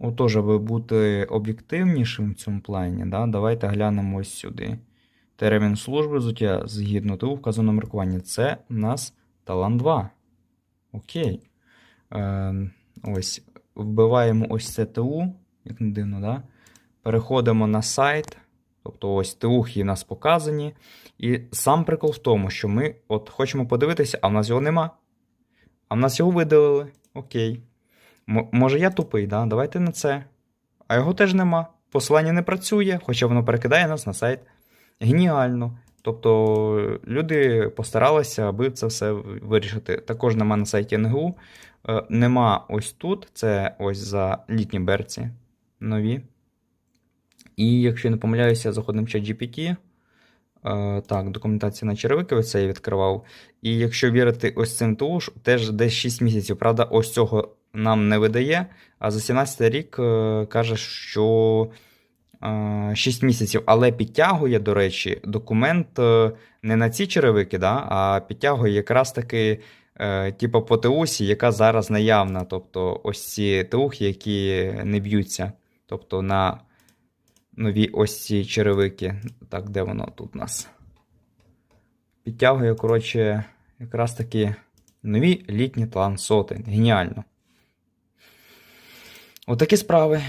отож, аби бути об'єктивнішим в цьому плані, да, давайте глянемо ось сюди. Термін служби взуття згідно ТУ вказано маркування. Це у нас талант 2. Окей. Е, ось. Вбиваємо ось це ТУ, як не дивно, да? Переходимо на сайт. Тобто ось ТУхи в нас показані. І сам прикол в тому, що ми от хочемо подивитися, а в нас його нема. А в нас його видалили. Окей. Може я тупий, да? Давайте на це. А його теж нема. Посилання не працює, хоча воно перекидає нас на сайт. Геніально. Тобто люди постаралися, аби це все вирішити. Також нема на сайті НГУ. Е, Нема ось тут. Це ось за літні берці нові. І якщо я не помиляюся, заходимо в чат GPT. Е, так, документація на черевики, ось це я відкривав. І якщо вірити ось цим ТУ, теж десь 6 місяців. Правда, ось цього нам не видає. А за 17 рік е, каже, що е, 6 місяців, але підтягує, до речі, документ е, не на ці черевики, да, а підтягує якраз таки. е, Типу по ТУсі, яка зараз наявна, тобто ось ці ТУхи, які не б'ються. Тобто на нові ось ці черевики. Так, де воно тут у нас? Підтягує, коротше, якраз таки нові літні талансоти. Геніально. Отакі справи.